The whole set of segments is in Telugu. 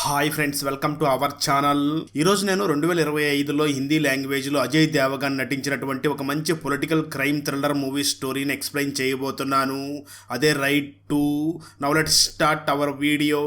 Hi friends welcome to our channel. ఈరోజు నేను రెండు వేల ఇరవై ఐదులో హిందీ లాంగ్వేజ్లో అజయ్ దేవగన్ నటించినటువంటి ఒక మంచి పొలిటికల్ క్రైమ్ థ్రిల్లర్ మూవీ స్టోరీని ఎక్స్ప్లెయిన్ చేయబోతున్నాను. అదే right to now let start our video.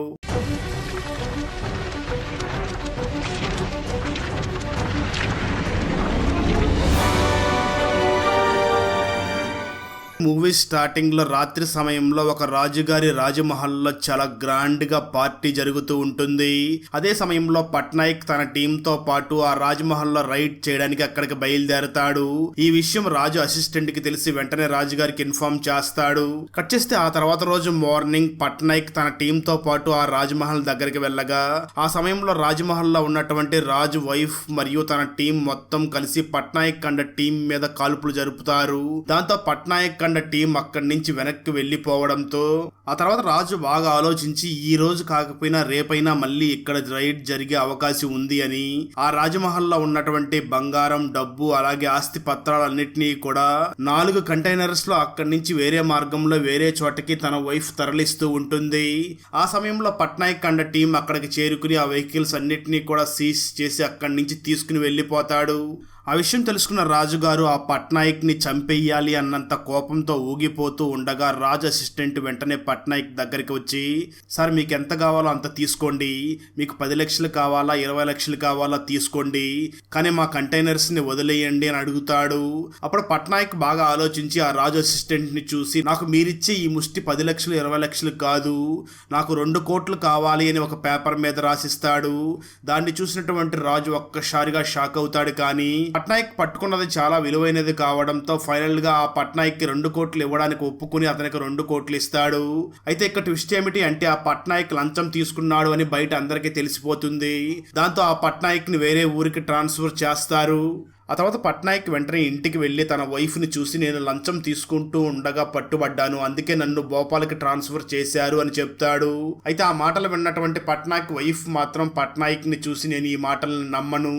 Movie స్టార్టింగ్లో రాత్రి సమయంలో ఒక రాజుగారి రాజమహల్లో చాలా గ్రాండ్గా పార్టీ జరుగుతూ ఉంటుంది. అదే సమయంలో పట్నాయక్ తన టీంతో పాటు ఆ రాజమహల్లో రైడ్ చేయడానికి అక్కడికి బయలుదేరతాడు. ఈ విషయం రాజు అసిస్టెంట్కి తెలిసి వెంటనే రాజుగారికి ఇన్ఫార్మ్ చేస్తాడు. కట్ చేస్తే ఆ తర్వాత రోజు మార్నింగ్ పట్నాయక్ తన టీంతో పాటు ఆ రాజమహల్ దగ్గరికి వెళ్ళగా ఆ సమయంలో రాజమహల్లో ఉన్నటువంటి రాజు వైఫ్ మరియు తన టీం మొత్తం కలిసి పట్నాయక్ కండ టీం మీద కాల్పులు జరుపుతారు. దాంతో పట్నాయక్ కండ టీం అక్కడి నుంచి వెనక్కి వెళ్ళిపోవడంతో ఆ తర్వాత రాజు బాగా ఆలోచించి ఈ రోజు కాకపోయినా రేపైనా మళ్ళీ ఇక్కడ రైడ్ జరిగే అవకాశం ఉంది అని ఆ రాజమహల్లో ఉన్నటువంటి బంగారం డబ్బు అలాగే ఆస్తి పత్రాలన్నింటినీ కూడా నాలుగు కంటైనర్స్లో అక్కడి నుంచి వేరే మార్గంలో వేరే చోటకి తన వైఫ్ తరలిస్తూ ఉంటుంది. ఆ సమయంలో పట్నాయక్ కండ టీం అక్కడికి చేరుకుని ఆ వెహికల్స్ అన్నిటినీ కూడా సీజ్ చేసి అక్కడి నుంచి తీసుకుని వెళ్ళిపోతాడు. ఆ విషయం తెలుసుకున్న రాజుగారు ఆ పట్నాయక్ని చంపేయాలి అన్నంత కోపంతో ఊగిపోతూ ఉండగా రాజు అసిస్టెంట్ వెంటనే పట్నాయక్ దగ్గరికి వచ్చి సార్ మీకు ఎంత కావాలో అంత తీసుకోండి. మీకు పది లక్షలు కావాలా ఇరవై లక్షలు కావాలా తీసుకోండి. కానీ మా కంటైనర్స్ని వదిలేయండి అని అడుగుతాడు. అప్పుడు పట్నాయక్ బాగా ఆలోచించి ఆ రాజు అసిస్టెంట్ని చూసి నాకు మీరిచ్చే ఈ ముష్టి పది లక్షలు ఇరవై లక్షలు కాదు. నాకు రెండు కోట్లు కావాలి అని ఒక పేపర్ మీద రాసిస్తాడు. దాన్ని చూసినటువంటి రాజు ఒక్కసారిగా షాక్ అవుతాడు కానీ పట్నాయక్ పట్టుకున్నది చాలా విలువైనది కావడంతో ఫైనల్గా ఆ పట్నాయక్కి రెండు కోట్లు ఇవ్వడానికి ఒప్పుకుని అతనికి రెండు కోట్లు ఇస్తాడు. అయితే ఇక్కడ ట్విస్ట్ ఏమిటి అంటే ఆ పట్నాయక్ లంచం తీసుకున్నాడు అని బయట అందరికీ తెలిసిపోతుంది. దాంతో ఆ పట్నాయక్ని వేరే ఊరికి ట్రాన్స్ఫర్ చేస్తారు. ఆ తర్వాత పట్నాయక్ వెంటనే ఇంటికి వెళ్ళి తన వైఫ్ని చూసి నేను లంచం తీసుకుంటూ ఉండగా పట్టుబడ్డాను అందుకే నన్ను భోపాల్కి ట్రాన్స్ఫర్ చేశారు అని చెప్తాడు. అయితే ఆ మాటలు విన్నటువంటి పట్నాయక్ వైఫ్ మాత్రం పట్నాయక్ని చూసి నేను ఈ మాటలను నమ్మను.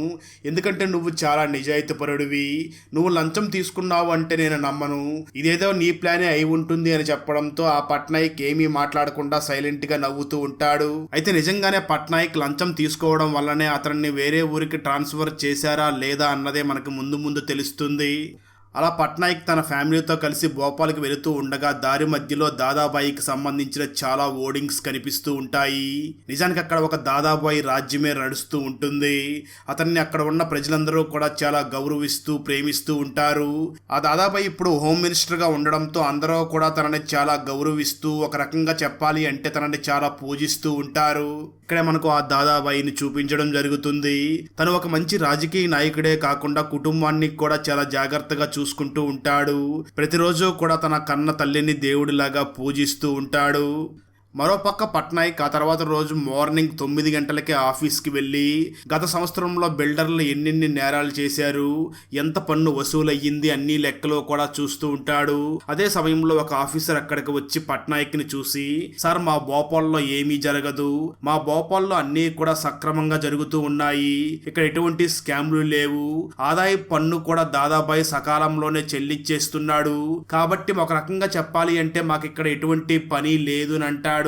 ఎందుకంటే నువ్వు చాలా నిజాయితీపరుడివి నువ్వు లంచం తీసుకున్నావు అంటే నేను నమ్మను. ఇదేదో నీ ప్లానే అయి ఉంటుంది అని చెప్పడంతో ఆ పట్నాయక్ ఏమీ మాట్లాడకుండా సైలెంట్గా నవ్వుతూ ఉంటాడు. అయితే నిజంగానే పట్నాయక్ లంచం తీసుకోవడం వల్లనే అతన్ని వేరే ఊరికి ట్రాన్స్ఫర్ చేశారా లేదా అన్నదే మనకు ముందు ముందు తెలుస్తుంది. అలా పట్నాయక్ తన ఫ్యామిలీతో కలిసి భోపాల్కి వెళుతూ ఉండగా దారి మధ్యలో దాదాబాయికి సంబంధించిన చాలా ఓడింగ్స్ కనిపిస్తూ ఉంటాయి. నిజానికి అక్కడ ఒక దాదాబాయి రాజ్యమే నడుస్తూ ఉంటుంది. అతన్ని అక్కడ ఉన్న ప్రజలందరూ కూడా చాలా గౌరవిస్తూ ప్రేమిస్తూ ఉంటారు. ఆ దాదాబాయి ఇప్పుడు హోమ్ మినిస్టర్గా ఉండడంతో అందరూ కూడా తనని చాలా గౌరవిస్తూ ఒక రకంగా చెప్పాలి అంటే తనని చాలా పూజిస్తూ ఉంటారు. ఇక్కడే మనకు ఆ దాదాబాయిని చూపించడం జరుగుతుంది. తను ఒక మంచి రాజకీయ నాయకుడే కాకుండా కుటుంబాన్ని కూడా చాలా జాగ్రత్తగా చూసుకుంటూ ఉంటాడు. ప్రతిరోజు కూడా తన కన్న తల్లిని దేవుడిలాగా పూజిస్తూ ఉంటాడు. మరోపక్క పట్నాయక్ ఆ తర్వాత రోజు మార్నింగ్ తొమ్మిది గంటలకే ఆఫీస్కి వెళ్ళి గత సంవత్సరంలో బిల్డర్లు ఎన్నెన్ని నేరాలు చేశారు ఎంత పన్ను వసూలయ్యింది అన్ని లెక్కలో కూడా చూస్తూ ఉంటాడు. అదే సమయంలో ఒక ఆఫీసర్ అక్కడికి వచ్చి పట్నాయక్ని చూసి సార్ మా భోపాల్లో ఏమీ జరగదు. మా భోపాల్లో అన్నీ కూడా సక్రమంగా జరుగుతూ ఉన్నాయి. ఇక్కడ ఎటువంటి స్కామ్లు లేవు. ఆదాయ పన్ను కూడా దాదాబాయి సకాలంలోనే చెల్లించేస్తున్నాడు కాబట్టి ఒక రకంగా చెప్పాలి అంటే మాకు ఇక్కడ ఎటువంటి పని లేదు అని అంటాడు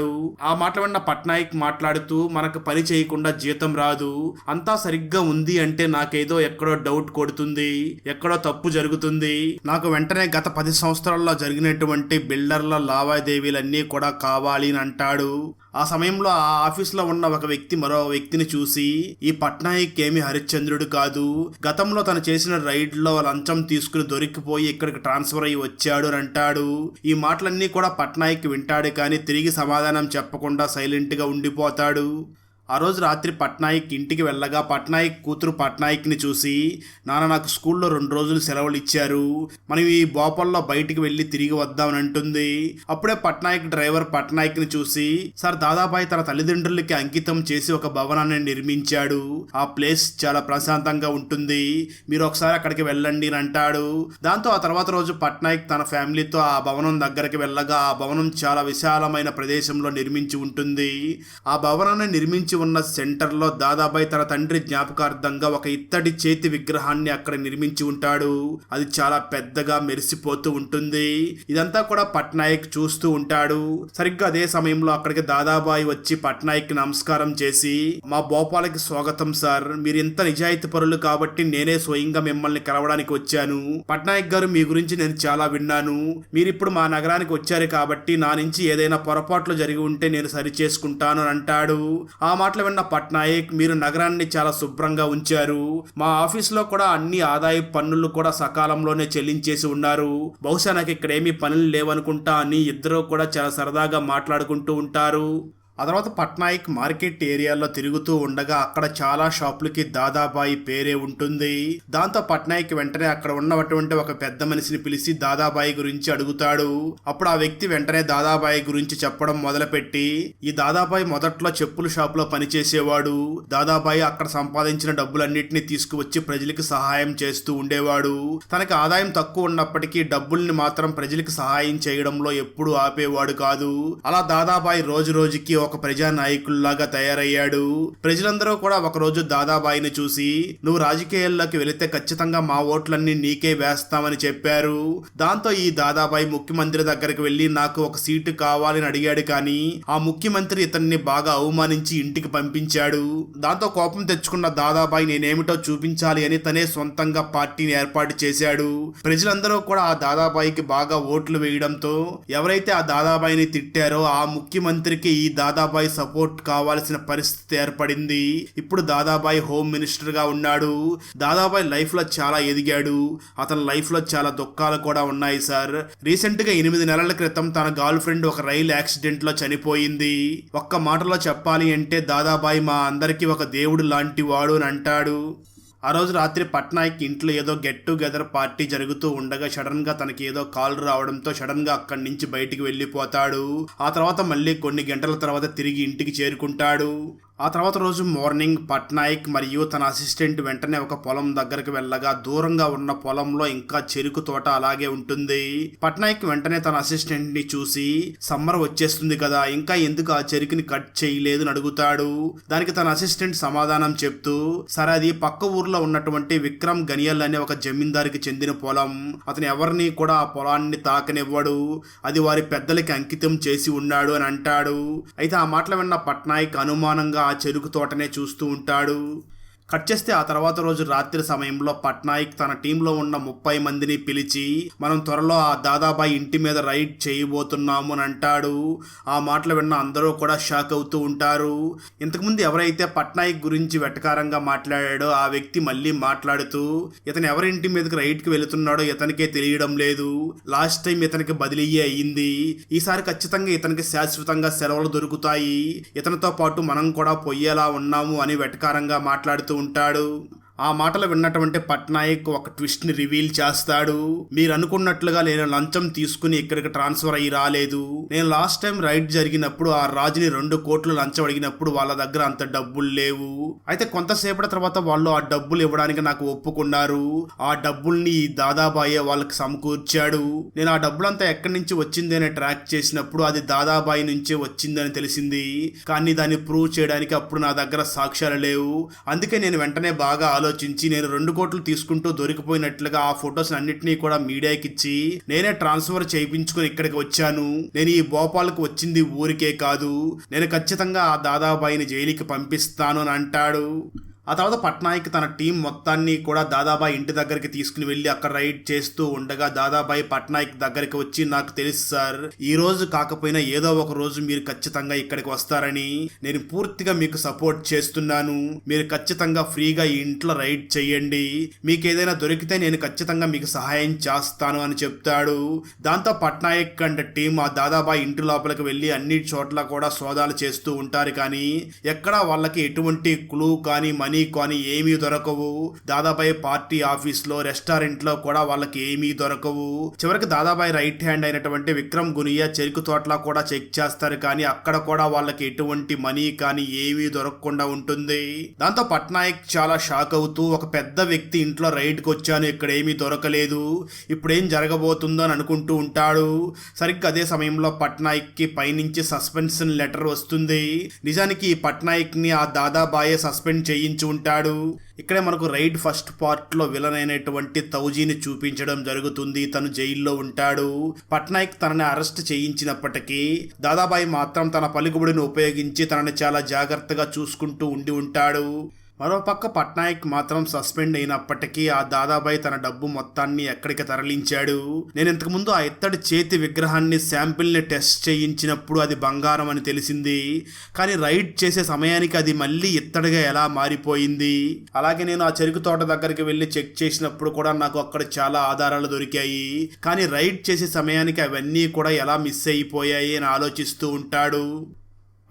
ఆ మాట విన్న పట్నాయక్ మాట్లాడుతూ మనకు పని చేయకుండా జీతం రాదు. అంతా సరిగ్గా ఉంది అంటే నాకేదో ఎక్కడో డౌట్ కొడుతుంది. ఎక్కడో తప్పు జరుగుతుంది. నాకు వెంటనే గత పది సంవత్సరాల్లో జరిగినటువంటి బిల్డర్ల లావాదేవీలన్నీ కూడా కావాలి అని అంటాడు. ఆ సమయంలో ఆ ఆఫీస్లో ఉన్న ఒక వ్యక్తి మరో వ్యక్తిని చూసి ఈ పట్నాయక్ ఏమి హరిశ్చంద్రుడు కాదు. గతంలో తను చేసిన రైడ్లో లంచం తీసుకుని దొరికిపోయి ఇక్కడికి ట్రాన్స్ఫర్ అయ్యి వచ్చాడు అని అంటాడు. ఈ మాటలన్నీ కూడా పట్నాయక్ వింటాడు కానీ తిరిగి సమాధానం చెప్పకుండా సైలెంట్గా ఉండిపోతాడు. ఆ రోజు రాత్రి పట్నాయక్ ఇంటికి వెళ్ళగా పట్నాయక్ కూతురు పట్నాయక్ని చూసి నాన్న నాకు స్కూల్లో రెండు రోజులు సెలవులు ఇచ్చారు. మనం ఈ బోపల్లో బయటికి వెళ్ళి తిరిగి వద్దామని అంటుంది. అప్పుడే పట్నాయక్ డ్రైవర్ పట్నాయక్ని చూసి సార్ దాదాబాయి తన తల్లిదండ్రులకి అంకితం చేసి ఒక భవనాన్ని నిర్మించాడు. ఆ ప్లేస్ చాలా ప్రశాంతంగా ఉంటుంది. మీరు ఒకసారి అక్కడికి వెళ్ళండి అని అంటాడు. దాంతో ఆ తర్వాత రోజు పట్నాయక్ తన ఫ్యామిలీతో ఆ భవనం దగ్గరికి వెళ్ళగా ఆ భవనం చాలా విశాలమైన ప్రదేశంలో నిర్మించి ఉంటుంది. ఆ భవనాన్ని నిర్మించి పొంచి ఉన్న సెంటర్లో దాదాబాయి తన తండ్రి జ్ఞాపకార్థంగా ఒక ఇత్తడి చేతి విగ్రహాన్ని అక్కడ నిర్మించి ఉంటాడు. అది చాలా పెద్దగా మెరిసిపోతూ ఉంటుంది. ఇదంతా కూడా పట్నాయక్ చూస్తూ ఉంటాడు. సరిగ్గా అదే సమయంలో అక్కడికి దాదాబాయి వచ్చి పట్నాయక్ నమస్కారం చేసి మా భోపాలకి స్వాగతం సార్. మీరు ఇంత నిజాయితీ పరులు కాబట్టి నేనే స్వయంగా మిమ్మల్ని కలవడానికి వచ్చాను. పట్నాయక్ గారు మీ గురించి నేను చాలా విన్నాను. మీరిప్పుడు మా నగరానికి వచ్చారు కాబట్టి నా నుంచి ఏదైనా పొరపాట్లు జరిగి ఉంటే నేను సరి చేసుకుంటాను అని అంటాడు. ఆ మాటలు విన్న పట్నాయక్ మీరు నగరాన్ని చాలా శుభ్రంగా ఉంచారు. మా ఆఫీస్లో కూడా అన్ని ఆదాయ పన్నులు కూడా సకాలంలోనే చెల్లించేసి ఉన్నారు. బహుశా నాకు ఇక్కడ ఏమీ పనులు లేవనుకుంటా అని ఇద్దరు కూడా చాలా సరదాగా మాట్లాడుకుంటూ ఉంటారు. ఆ తర్వాత పట్నాయక్ మార్కెట్ ఏరియాలో తిరుగుతూ ఉండగా అక్కడ చాలా షాపులకి దాదాబాయి పేరే ఉంటుంది. దాంతో పట్నాయక్ వెంటనే అక్కడ ఉన్నటువంటి ఒక పెద్ద మనిషిని పిలిచి దాదాబాయి గురించి అడుగుతాడు. అప్పుడు ఆ వ్యక్తి వెంటనే దాదాబాయి గురించి చెప్పడం మొదలుపెట్టి ఈ దాదాబాయి మొదట్లో చెప్పుల షాపులో పనిచేసేవాడు. దాదాబాయి అక్కడ సంపాదించిన డబ్బులన్నింటినీ తీసుకువచ్చి ప్రజలకు సహాయం చేస్తూ ఉండేవాడు. తనకి ఆదాయం తక్కువ ఉన్నప్పటికీ డబ్బుల్ని మాత్రం ప్రజలకు సహాయం చేయడంలో ఎప్పుడూ ఆపేవాడు కాదు. అలా దాదాబాయి రోజు రోజుకి ఒక ప్రజా నాయకుల్లాగా తయారయ్యాడు. ప్రజలందరూ కూడా ఒక రోజు దాదాబాయిని చూసి నువ్వు రాజకీయాల్లోకి వెళితే ఖచ్చితంగా మా ఓట్లన్నీ నీకే వేస్తామని చెప్పారు. దాంతో ఈ దాదాబాయి ముఖ్యమంత్రి దగ్గరికి వెళ్ళి నాకు ఒక సీటు కావాలని అడిగాడు కానీ ఆ ముఖ్యమంత్రి ఇతన్ని బాగా అవమానించి ఇంటికి పంపించాడు. దాంతో కోపం తెచ్చుకున్న దాదాబాయి నేనేమిటో చూపించాలి అని తనే సొంతంగా పార్టీని ఏర్పాటు చేశాడు. ప్రజలందరూ కూడా ఆ దాదాబాయికి బాగా ఓట్లు వేయడంతో ఎవరైతే ఆ దాదాబాయిని తిట్టారో ఆ ముఖ్యమంత్రికి ఈ దాదాబాయి సపోర్ట్ కావాల్సిన పరిస్థితి ఏర్పడింది. ఇప్పుడు దాదాబాయి హోమ్ మినిస్టర్గా ఉన్నాడు. దాదాబాయి లైఫ్లో చాలా ఎదిగాడు. అతని లైఫ్లో చాలా దుఃఖాలు కూడా ఉన్నాయి సార్. రీసెంట్గా ఎనిమిది నెలల క్రితం తన గర్ల్ ఫ్రెండ్ ఒక రైలు యాక్సిడెంట్లో చనిపోయింది. ఒక్క మాటలో చెప్పాలి అంటే దాదాబాయి మా అందరికీ ఒక దేవుడు లాంటి వాడు అని అంటాడు. ఆ రోజు రాత్రి పట్నాయక్ ఇంట్లో ఏదో గెట్ టుగెదర్ పార్టీ జరుగుతూ ఉండగా సడన్గా తనకి ఏదో కాల్ రావడంతో సడన్గా అక్కడి నుంచి బయటికి వెళ్ళిపోతాడు. ఆ తర్వాత మళ్ళీ కొన్ని గంటల తర్వాత తిరిగి ఇంటికి చేరుకుంటాడు. ఆ తర్వాత రోజు మార్నింగ్ పట్నాయక్ మరియు తన అసిస్టెంట్ వెంటనే ఒక పొలం దగ్గరికి వెళ్ళగా దూరంగా ఉన్న పొలంలో ఇంకా చెరుకు తోట అలాగే ఉంటుంది. పట్నాయక్ వెంటనే తన అసిస్టెంట్ని చూసి సమ్మర్ వచ్చేస్తుంది కదా ఇంకా ఎందుకు ఆ చెరుకుని కట్ చేయలేదు? అడుగుతాడు. దానికి తన అసిస్టెంట్ సమాధానం చెప్తూ సరే అది పక్క ఊర్లో ఉన్నటువంటి విక్రమ్ గనియల్ అనే ఒక జమీందారికి చెందిన పొలం. అతను ఎవరిని కూడా ఆ పొలాన్ని తాకనివ్వడు. అది వారి పెద్దలకి అంకితం చేసి ఉన్నాడు అని అంటాడు. అయితే ఆ మాటలు విన్న పట్నాయక్ అనుమానంగా ఆ చెరుకు తోటనే చూస్తూ ఉంటాడు. కట్ చేస్తే ఆ తర్వాత రోజు రాత్రి సమయంలో పట్నాయక్ తన టీంలో ఉన్న ముప్పై మందిని పిలిచి మనం త్వరలో ఆ దాదాబాయి ఇంటి మీద రైడ్ చేయబోతున్నాము అని అంటాడు. ఆ మాటలు విన్న అందరూ కూడా షాక్ అవుతూ ఉంటారు. ఇంతకుముందు ఎవరైతే పట్నాయక్ గురించి వెటకారంగా మాట్లాడాడో ఆ వ్యక్తి మళ్ళీ మాట్లాడుతూ ఇతను ఎవరి ఇంటి మీదకి రైడ్కి వెళుతున్నాడో ఇతనికే తెలియడం లేదు. లాస్ట్ టైం ఇతనికి బదిలీ అయ్యింది ఈసారి ఖచ్చితంగా ఇతనికి శాశ్వతంగా సెలవులు దొరుకుతాయి. ఇతనితో పాటు మనం కూడా పొయ్యేలా ఉన్నాము అని వెటకారంగా మాట్లాడుతూ ఉంటాడు. ఆ మాటలు విన్నటువంటి పట్నాయక్ ఒక ట్విస్ట్ని రివీల్ చేస్తాడు. మీరు అనుకున్నట్లుగా నేను లంచం తీసుకుని ఇక్కడికి ట్రాన్స్ఫర్ అయ్యి రాలేదు. నేను లాస్ట్ టైం రైడ్ జరిగినప్పుడు ఆ రాజుని రెండు కోట్లు లంచం అడిగినప్పుడు వాళ్ళ దగ్గర అంత డబ్బులు లేవు. అయితే కొంతసేపటి తర్వాత వాళ్ళు ఆ డబ్బులు ఇవ్వడానికి నాకు ఒప్పుకున్నారు. ఆ డబ్బుల్ని దాదాబాయే వాళ్ళకి సమకూర్చాడు. నేను ఆ డబ్బులంతా ఎక్కడి నుంచి వచ్చింది అని ట్రాక్ చేసినప్పుడు అది దాదాబాయి నుంచే వచ్చిందని తెలిసింది. కానీ దాన్ని ప్రూవ్ చేయడానికి అప్పుడు నా దగ్గర సాక్ష్యాలు లేవు. అందుకే నేను వెంటనే బాగా ఆలోచించి నేను రెండు కోట్లు తీసుకుంటూ దొరికిపోయినట్లుగా ఆ ఫొటోస్ అన్నిటినీ కూడా మీడియాకి ఇచ్చి నేనే ట్రాన్స్ఫర్ చేయించుకుని ఇక్కడికి వచ్చాను. నేను ఈ భోపాల్కు వచ్చింది ఊరికే కాదు. నేను ఖచ్చితంగా ఆ దాదాబాయిని జైలుకి పంపిస్తాను అని అంటాడు. ఆ తర్వాత పట్నాయక్ తన టీం మొత్తాన్ని కూడా దాదాబాయి ఇంటి దగ్గరికి తీసుకుని వెళ్ళి అక్కడ రైడ్ చేస్తూ ఉండగా దాదాబాయి పట్నాయక్ దగ్గరికి వచ్చి నాకు తెలుసు సార్ ఈ రోజు కాకపోయినా ఏదో ఒక రోజు మీరు ఖచ్చితంగా ఇక్కడికి వస్తారని. నేను పూర్తిగా మీకు సపోర్ట్ చేస్తున్నాను. మీరు ఖచ్చితంగా ఫ్రీగా ఈ ఇంట్లో రైడ్ చేయండి. మీకు ఏదైనా దొరికితే నేను ఖచ్చితంగా మీకు సహాయం చేస్తాను అని చెప్తాడు. దాంతో పట్నాయక్ అండ్ టీం ఆ దాదాబాయి ఇంటి లోపలికి వెళ్ళి అన్ని చోట్ల కూడా సోదాలు చేస్తూ ఉంటారు కానీ ఎక్కడా వాళ్ళకి ఎటువంటి క్లూ కానీ మనీ కానీ కానీ ఏమీ దొరకవు. దాదాబాయి పార్టీ ఆఫీస్లో రెస్టారెంట్లో కూడా వాళ్ళకి ఏమీ దొరకవు. చివరికి దాదాబాయి రైట్ హ్యాండ్ అయినటువంటి విక్రమ్ గునియా చెరుకు తోటలా కూడా చెక్ చేస్తారు. కానీ అక్కడ కూడా వాళ్ళకి ఎటువంటి మనీ కానీ ఏమీ దొరకకుండా ఉంటుంది. దాంతో పట్నాయక్ చాలా షాక్ అవుతూ ఒక పెద్ద వ్యక్తి ఇంట్లో రైడ్కి వచ్చాను ఇక్కడ ఏమీ దొరకలేదు. ఇప్పుడేం జరగబోతుందో అని అనుకుంటూ ఉంటాడు. సరిగ్గా అదే సమయంలో పట్నాయక్కి పైనుంచి సస్పెన్షన్ లెటర్ వస్తుంది. నిజానికి ఈ పట్నాయక్ని ఆ దాదాబాయే సస్పెండ్ చేయించు ఉంటాడు. ఇక్కడే మనకు రైడ్ ఫస్ట్ పార్ట్లో విలన్ అయినటువంటి తౌజీని చూపించడం జరుగుతుంది. తను జైల్లో ఉంటాడు. పట్నాయక్ తనని అరెస్ట్ చేయించినప్పటికీ దాదాబాయి మాత్రం తన పలుకుబడిని ఉపయోగించి తనని చాలా జాగ్రత్తగా చూసుకుంటూ ఉండి ఉంటాడు. మరోపక్క పట్నాయక్ మాత్రం సస్పెండ్ అయినప్పటికీ ఆ దాదాబాయి తన డబ్బు మొత్తాన్ని ఎక్కడికి తరలించాడు? నేను ఇంతకుముందు ఆ ఇత్తడి చేతి విగ్రహాన్ని శాంపిల్ని టెస్ట్ చేయించినప్పుడు అది బంగారం అని తెలిసింది. కానీ రైడ్ చేసే సమయానికి అది మళ్ళీ ఇత్తడిగా ఎలా మారిపోయింది? అలాగే నేను ఆ చెరుకు తోట దగ్గరికి వెళ్ళి చెక్ చేసినప్పుడు కూడా నాకు అక్కడ చాలా ఆధారాలు దొరికాయి. కానీ రైడ్ చేసే సమయానికి అవన్నీ కూడా ఎలా మిస్ అయిపోయాయి అని ఆలోచిస్తూ ఉంటాడు.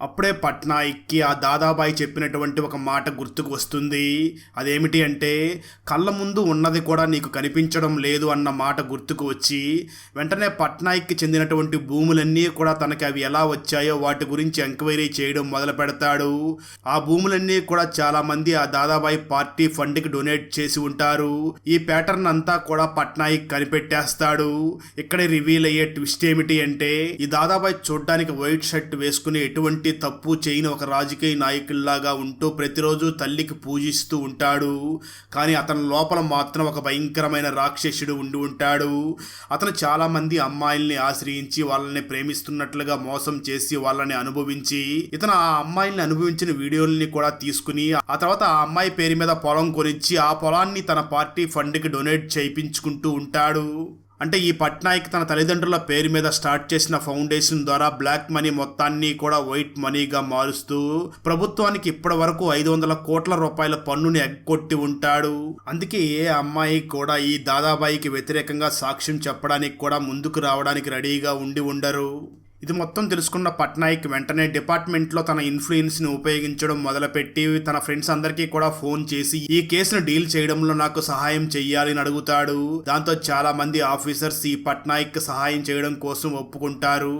అప్పుడే పట్నాయక్కి ఆ దాదాబాయి చెప్పినటువంటి ఒక మాట గుర్తుకు వస్తుంది. అదేమిటి అంటే కళ్ళ ముందు ఉన్నది కూడా నీకు కనిపించడం లేదు అన్న మాట గుర్తుకు వచ్చి వెంటనే పట్నాయక్కి చెందినటువంటి భూములన్నీ కూడా తనకి అవి ఎలా వచ్చాయో వాటి గురించి ఎంక్వైరీ చేయడం మొదలు పెడతాడు. ఆ భూములన్నీ కూడా చాలామంది ఆ దాదాబాయి పార్టీ ఫండ్కి డొనేట్ చేసి ఉంటారు. ఈ ప్యాటర్న్ అంతా కూడా పట్నాయక్ కనిపెట్టేస్తాడు. ఇక్కడే రివీల్ అయ్యే ట్విస్ట్ ఏమిటి అంటే ఈ దాదాబాయి చూడ్డానికి వైట్ షర్ట్ వేసుకుని ఎటువంటి తప్పు చేయని ఒక రాజకీయ నాయకుల్లాగా ఉంటూ ప్రతిరోజు తల్లికి పూజిస్తూ ఉంటాడు. కానీ అతని లోపల మాత్రం ఒక భయంకరమైన రాక్షసుడు ఉండి ఉంటాడు. అతను చాలామంది అమ్మాయిల్ని ఆశ్రయించి వాళ్ళని ప్రేమిస్తున్నట్లుగా మోసం చేసి వాళ్ళని అనుభవించి ఇతను ఆ అమ్మాయిల్ని అనుభవించిన వీడియోల్ని కూడా తీసుకుని ఆ తర్వాత ఆ అమ్మాయి పేరు మీద పొలం కొనిచ్చి ఆ పొలాన్ని తన పార్టీ ఫండ్కి డొనేట్ చేయించుకుంటూ ఉంటాడు. అంటే ఈ పట్నాయక్ తన తల్లిదండ్రుల పేరు మీద స్టార్ట్ చేసిన ఫౌండేషన్ ద్వారా బ్లాక్ మనీ మొత్తాన్ని కూడా వైట్ మనీగా మారుస్తూ ప్రభుత్వానికి ఇప్పటి వరకు ఐదు వందల కోట్ల రూపాయల పన్నుని ఎగ్గొట్టి ఉంటాడు. అందుకే ఏ అమ్మాయి కూడా ఈ దాదాబాయికి వ్యతిరేకంగా సాక్ష్యం చెప్పడానికి కూడా ముందుకు రావడానికి రెడీగా ఉండి ఉండరు. ఇది మొత్తం తెలుసుకున్న పట్నాయక్ వెంటనే డిపార్ట్మెంట్లో తన ఇన్ఫ్లుయెన్స్ని ఉపయోగించడం మొదలుపెట్టి తన ఫ్రెండ్స్ అందరికీ కూడా ఫోన్ చేసి ఈ కేసును డీల్ చేయడంలో నాకు సహాయం చెయ్యాలని అడుగుతాడు. దాంతో చాలా మంది ఆఫీసర్స్ ఈ పట్నాయక్ సహాయం చేయడం కోసం ఒప్పుకుంటారు.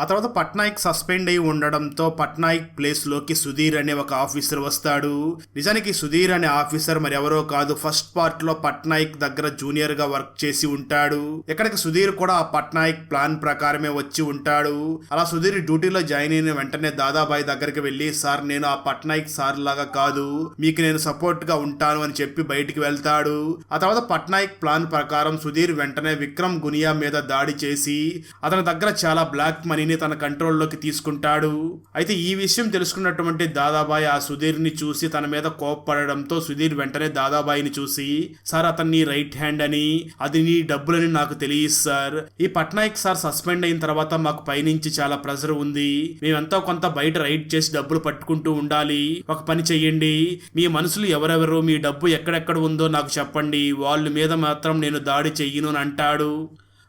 ఆ తర్వాత పట్నాయక్ సస్పెండ్ అయి ఉండడంతో పట్నాయక్ ప్లేస్లోకి సుధీర్ అనే ఒక ఆఫీసర్ వస్తాడు. నిజానికి సుధీర్ అనే ఆఫీసర్ మరి ఎవరో కాదు. ఫస్ట్ పార్ట్లో పట్నాయక్ దగ్గర జూనియర్గా వర్క్ చేసి ఉంటాడు. ఎక్కడికి సుధీర్ కూడా ఆ పట్నాయక్ ప్లాన్ ప్రకారమే వచ్చి ఉంటాడు. అలా సుధీర్ డ్యూటీలో జాయిన్ అయిన వెంటనే దాదాబాయి దగ్గరికి వెళ్ళి సార్ నేను ఆ పట్నాయక్ సార్ లాగా కాదు. మీకు నేను సపోర్ట్గా ఉంటాను అని చెప్పి బయటికి వెళ్తాడు. ఆ తర్వాత పట్నాయక్ ప్లాన్ ప్రకారం సుధీర్ వెంటనే విక్రమ్ గునియా మీద దాడి చేసి అతని దగ్గర చాలా బ్లాక్ మనీ మనీని తన కంట్రోల్లోకి తీసుకుంటాడు. అయితే ఈ విషయం తెలుసుకున్నటువంటి దాదాబాయి ఆ సుధీర్ని చూసి తన మీద కోప్పడడంతో సుధీర్ వెంటనే దాదాబాయిని చూసి సార్ అతన్ని రైట్ హ్యాండ్ అని అది నీ డబ్బులని నాకు తెలియదు సార్. ఈ పట్నాయక్ సార్ సస్పెండ్ అయిన తర్వాత మాకు పైనుంచి చాలా ప్రెజర్ ఉంది. మేమెంతో కొంత బయట రైడ్ చేసి డబ్బులు పట్టుకుంటూ ఉండాలి. ఒక పని చెయ్యండి. మీ మనసులు ఎవరెవరు మీ డబ్బు ఎక్కడెక్కడ ఉందో నాకు చెప్పండి. వాళ్ళ మీద మాత్రం నేను దాడి చెయ్యను అని అంటాడు.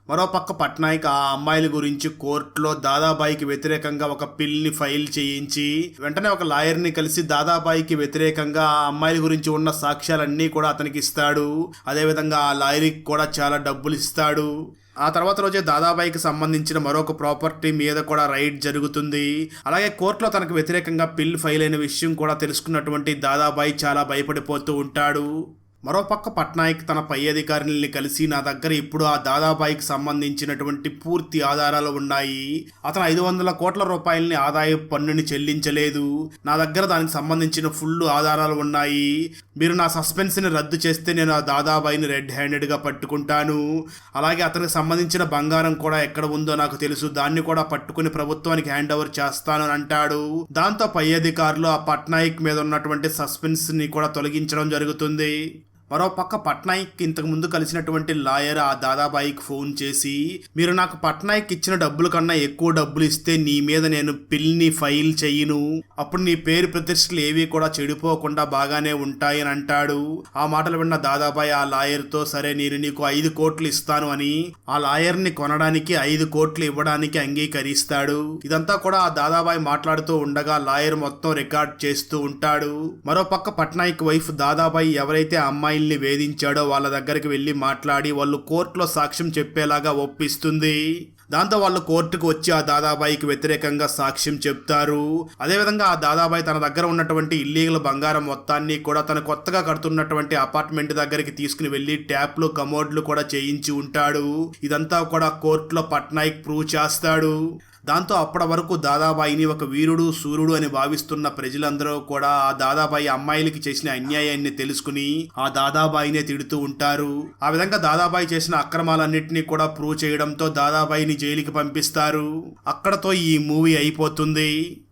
మరోపక్క పట్నాయక్ ఆ అమ్మాయిల గురించి కోర్టులో దాదాబాయికి వ్యతిరేకంగా ఒక పిల్ని ఫైల్ చేయించి వెంటనే ఒక లాయర్ని కలిసి దాదాబాయికి వ్యతిరేకంగా ఆ అమ్మాయిల గురించి ఉన్న సాక్ష్యాలన్నీ కూడా అతనికి ఇస్తాడు. అదేవిధంగా ఆ లాయర్కి కూడా చాలా డబ్బులు ఇస్తాడు. ఆ తర్వాత రోజే దాదాబాయికి సంబంధించిన మరొక ప్రాపర్టీ మీద కూడా రైడ్ జరుగుతుంది. అలాగే కోర్టులో తనకు వ్యతిరేకంగా పిల్ ఫైల్ అయిన విషయం కూడా తెలుసుకున్నటువంటి దాదాబాయి చాలా భయపడిపోతూ ఉంటాడు. మరోపక్క పట్నాయక్ తన పై అధికారుల్ని కలిసి నా దగ్గర ఇప్పుడు ఆ దాదాబాయికి సంబంధించినటువంటి పూర్తి ఆధారాలు ఉన్నాయి. అతను ఐదు వందల కోట్ల రూపాయలని ఆదాయ పన్నుని చెల్లించలేదు. నా దగ్గర దానికి సంబంధించిన ఫుల్ ఆధారాలు ఉన్నాయి. మీరు నా సస్పెన్స్ని రద్దు చేస్తే నేను ఆ దాదాబాయిని రెడ్ హ్యాండెడ్గా పట్టుకుంటాను. అలాగే అతనికి సంబంధించిన బంగారం కూడా ఎక్కడ ఉందో నాకు తెలుసు. దాన్ని కూడా పట్టుకుని ప్రభుత్వానికి హ్యాండ్ ఓవర్ చేస్తాను అని అంటాడు. దాంతో పై అధికారులు ఆ పట్నాయక్ మీద ఉన్నటువంటి సస్పెన్స్ని కూడా తొలగించడం జరుగుతుంది. మరోపక్క పట్నాయక్ ఇంతకుముందు కలిసినటువంటి లాయర్ ఆ దాదాబాయికి ఫోన్ చేసి మీరు నాకు పట్నాయక్ ఇచ్చిన డబ్బుల కన్నా ఎక్కువ డబ్బులు ఇస్తే నీ మీద నేను పిల్ని ఫైల్ చెయ్యను అప్పుడు నీ పేరు ప్రతిష్టలు ఏవి కూడా చెడిపోకుండా బాగానే ఉంటాయని అంటాడు. ఆ మాటలు విన్న దాదాబాయి ఆ లాయర్తో సరే నేను నీకు ఐదు కోట్లు ఇస్తాను అని ఆ లాయర్ని కొనడానికి ఐదు కోట్లు ఇవ్వడానికి అంగీకరిస్తాడు. ఇదంతా కూడా ఆ దాదాబాయి మాట్లాడుతూ ఉండగా లాయర్ మొత్తం రికార్డ్ చేస్తూ ఉంటాడు. మరోపక్క పట్నాయక్ వైఫ్ దాదాబాయి ఎవరైతే అమ్మాయి అమ్మాయిల్ని వేధించాడో వాళ్ళ దగ్గరికి వెళ్ళి మాట్లాడి వాళ్ళు కోర్టులో సాక్ష్యం చెప్పేలాగా ఒప్పిస్తుంది. దాంతో వాళ్ళు కోర్టుకు వచ్చి ఆ దాదాబాయికి వ్యతిరేకంగా సాక్ష్యం చెప్తారు. అదేవిధంగా ఆ దాదాబాయి తన దగ్గర ఉన్నటువంటి ఇల్లీగల్ బంగారం మొత్తాన్ని కూడా తన కొత్తగా కడుతున్నటువంటి అపార్ట్మెంట్ దగ్గరికి తీసుకుని వెళ్ళి ట్యాప్లు కమోడ్లు కూడా చేయించి ఉంటాడు. ఇదంతా కూడా కోర్టులో పట్నాయక్ ప్రూవ్ చేస్తాడు. దాంతో అప్పటి వరకు దాదాబాయిని ఒక వీరుడు సూర్యుడు అని భావిస్తున్న ప్రజలందరూ కూడా ఆ దాదాబాయి అమ్మాయిలకి చేసిన అన్యాయాన్ని తెలుసుకుని ఆ దాదాబాయినే తిడుతూ ఉంటారు. ఆ విధంగా దాదాబాయి చేసిన అక్రమాలన్నింటినీ కూడా ప్రూవ్ చేయడంతో దాదాబాయిని జైలుకి పంపిస్తారు. అక్కడతో ఈ మూవీ అయిపోతుంది.